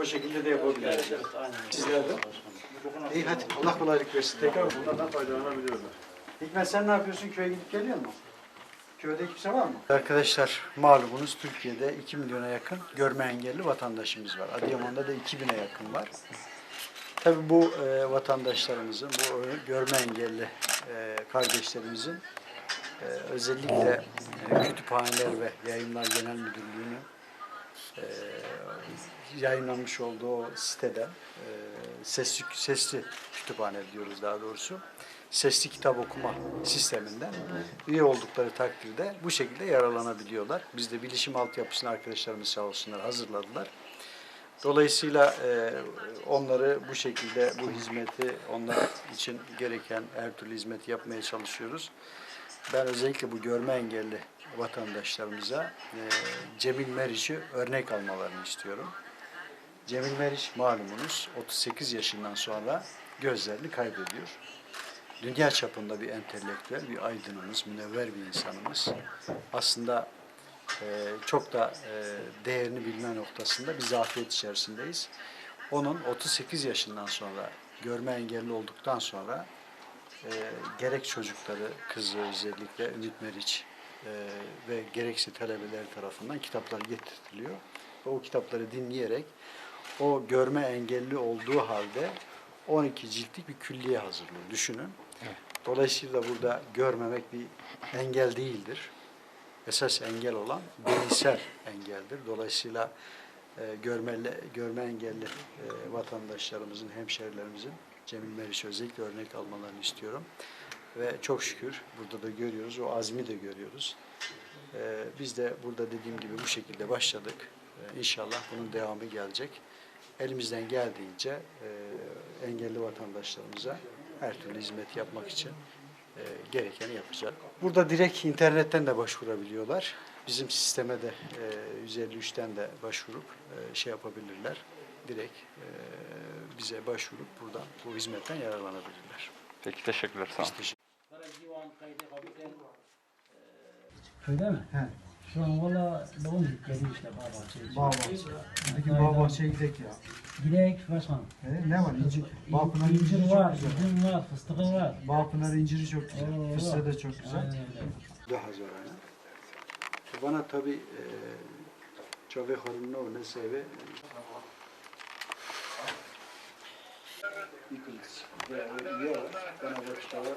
O şekilde de yapabiliriz. Evet, aynen. Sizler de. İyi hadi Allah kolaylık versin. Tekrar Bunlardan faydalanabiliyorlar. Hikmet sen ne yapıyorsun? Köye gidip geliyor musun? Köyde kimse var mı? Arkadaşlar malumunuz Türkiye'de 2 milyona yakın görme engelli vatandaşımız var. Adıyaman'da da 2000'e yakın var. Tabii bu e, vatandaşlarımızın, bu görme engelli e, kardeşlerimizin e, özellikle e, kütüphaneler ve yayınlar genel müdürlüğünün e, yayınlanmış olduğu o siteden e, sesli, sesli kütüphane diyoruz daha doğrusu. Sesli kitap okuma sisteminden üye oldukları takdirde bu şekilde yararlanabiliyorlar. Biz de bilişim altyapısını arkadaşlarımız sağ olsunlar hazırladılar. Dolayısıyla e, onları bu şekilde bu hizmeti onlar için gereken her türlü hizmeti yapmaya çalışıyoruz. Ben özellikle bu görme engelli vatandaşlarımıza e, Cemil Meriç'i örnek almalarını istiyorum. Cemil Meriç malumunuz 38 yaşından sonra gözlerini kaybediyor. Dünya çapında bir entelektüel, bir aydınımız, münevver bir insanımız. Aslında e, çok da e, değerini bilme noktasında bir zafiyet içerisindeyiz. Onun 38 yaşından sonra görme engelli olduktan sonra e, gerek çocukları, kızı özellikle Ümit Meriç e, ve gerekse talebeler tarafından kitaplar getirtiliyor. Ve o kitapları dinleyerek o görme engelli olduğu halde 12 ciltlik bir külliye hazırlıyor. Düşünün. Dolayısıyla burada görmemek bir engel değildir. Esas engel olan beyinsel engeldir. Dolayısıyla e, görmeli, görme engelli e, vatandaşlarımızın, hemşerilerimizin Cemil Meriç'e özellikle örnek almalarını istiyorum. Ve çok şükür burada da görüyoruz, o azmi de görüyoruz. E, biz de burada dediğim gibi bu şekilde başladık. E, inşallah bunun devamı gelecek. Elimizden geldiğince e, engelli vatandaşlarımıza her türlü hizmet yapmak için e, gerekeni yapacak. Burada direkt internetten de başvurabiliyorlar. Bizim sisteme de e, 153'ten de başvurup e, şey yapabilirler. Direkt e, bize başvurup buradan bu hizmetten yararlanabilirler. Peki teşekkürler sağ olun. Biz teşekkür Köyde mi? He. Şu an valla doğum geldi işte Bağbahçe. Bağbahçe. Peki Bağbahçe'ye gidelim ya. Gidek başkan. E, ne var? İncir, Bağpınar İncir inciri çok var, güzel. üzüm var, fıstığı var. Bağpınar inciri çok güzel. Oo, Fıstığı da çok güzel. Aynen öyle. Daha zor yani. Bana tabi čovjek horno ne sebe Nikolic. Ja, ja, kana vrštava.